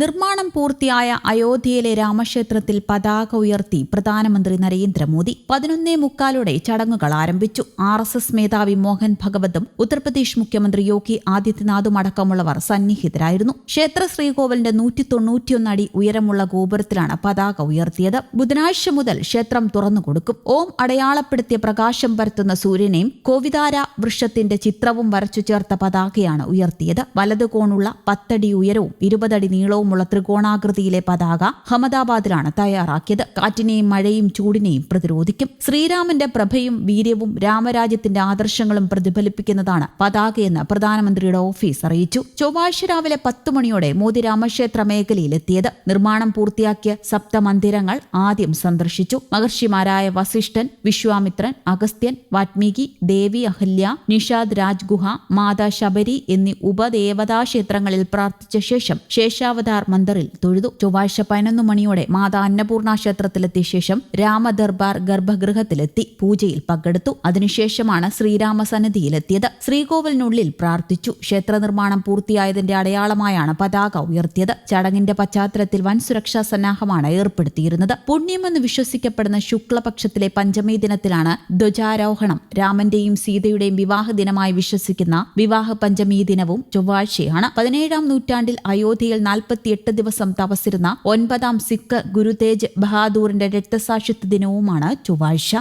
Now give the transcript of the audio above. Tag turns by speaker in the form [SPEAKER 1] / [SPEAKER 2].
[SPEAKER 1] നിർമ്മാണം പൂർത്തിയായ അയോധ്യയിലെ രാമക്ഷേത്രത്തിൽ പതാക ഉയർത്തി പ്രധാനമന്ത്രി നരേന്ദ്രമോദി പതിനൊന്നേ മുക്കാലോടെ ചടങ്ങുകൾ ആരംഭിച്ചു. ആർ എസ് എസ് മേധാവി മോഹൻ ഭഗവതും ഉത്തർപ്രദേശ് മുഖ്യമന്ത്രി യോഗി ആദിത്യനാഥും അടക്കമുള്ളവർ സന്നിഹിതരായിരുന്നു. ക്ഷേത്ര ശ്രീകോവിലിന്റെ നൂറ്റി തൊണ്ണൂറ്റിയൊന്ന് അടി ഉയരമുള്ള ഗോപുരത്തിലാണ് പതാക ഉയർത്തിയത്. ബുധനാഴ്ച മുതൽ ക്ഷേത്രം തുറന്നുകൊടുക്കും ഓം അടയാളപ്പെടുത്തിയ പ്രകാശം പരത്തുന്ന സൂര്യനെയും കോവിതാര വൃക്ഷത്തിന്റെ ചിത്രവും വരച്ചു ചേർത്ത പതാകയാണ് ഉയർത്തിയത്. വലതുകോണുള്ള പത്തടി ഉയരവും ഇരുപതടി നീളവുമുള്ള ത്രികോണാകൃതിയിലെ പതാക അഹമ്മദാബാദിലാണ് തയ്യാറാക്കിയത്. കാറ്റിനെയും മഴയും ചൂടിനെയും പ്രതിരോധിക്കും. ശ്രീരാമന്റെ പ്രഭയും വീര്യവും രാമരാജ്യത്തിന്റെ ആദർശങ്ങളും പ്രതിഫലിപ്പിക്കുന്നതാണ് പതാകയെന്ന് പ്രധാനമന്ത്രിയുടെ ഓഫീസ് അറിയിച്ചു. ചൊവ്വാഴ്ച രാവിലെ പത്ത് മണിയോടെ മോദി രാമക്ഷേത്ര മേഖലയിലെത്തിയത്. നിർമ്മാണം പൂർത്തിയാക്കിയ സപ്തമന്ദിരങ്ങൾ ആദ്യം സന്ദർശിച്ചു. മഹർഷിമാരായ വസിഷ്ഠൻ വിശ്വാമിത്രൻ അഗസ്ത്യൻ വാത്മീകി ദേവി അഹല്യ നിഷാദ് രാജ്ഗുഹ മാതാ ശബരി എന്നീ ഉപദേവതാ ക്ഷേത്രങ്ങളിൽ പ്രാർത്ഥിച്ച ശേഷം ശേഷാവതാർ മന്ദിറിൽ തൊഴുതു. ചൊവ്വാഴ്ച പതിനൊന്ന് മണിയോടെ മാതാ അന്നപൂർണ ക്ഷേത്രത്തിലെത്തിയ ശേഷം രാമദർബാർ ഗർഭഗൃഹത്തിലെത്തി പൂജയിൽ പങ്കെടുത്തു. അതിനുശേഷമാണ് ശ്രീരാമ സന്നിധിയിലെത്തിയത് ശ്രീകോവിലിനുള്ളിൽ പ്രാർത്ഥിച്ചു. ക്ഷേത്ര നിർമ്മാണം പൂർത്തിയായതിന്റെ അടയാളമായാണ് പതാക ഉയർത്തിയത്. ചടങ്ങിന്റെ പശ്ചാത്തലത്തിൽ വൻ സുരക്ഷാ സന്നാഹമാണ് ഏർപ്പെടുത്തിയിരുന്നത്. പുണ്യമെന്ന് വിശ്വസിക്കപ്പെടുന്ന ശുക്ലപക്ഷത്തിലെ പഞ്ചമി ദിനത്തിലാണ് ധ്വജാരോഹണം. രാമന്റെയും സീതയുടെയും വിവാഹ ദിനമായി വിശ്വസിക്കുന്ന വിവാഹ പഞ്ചമി ദിനവും ചൊവ്വാഴ്ചയാണ്. പതിനേഴാം നൂറ്റാണ്ടിൽ അയോധ്യയിൽ നാൽപ്പത്തിയെട്ട് ദിവസം തപസിരുന്ന ഒൻപതാം സിഖ് ഗുരുതേജ് ബഹാദൂറിന്റെ രക്തസാക്ഷിത്വ ദിനവുമാണ് ചൊവ്വാഴ്ച.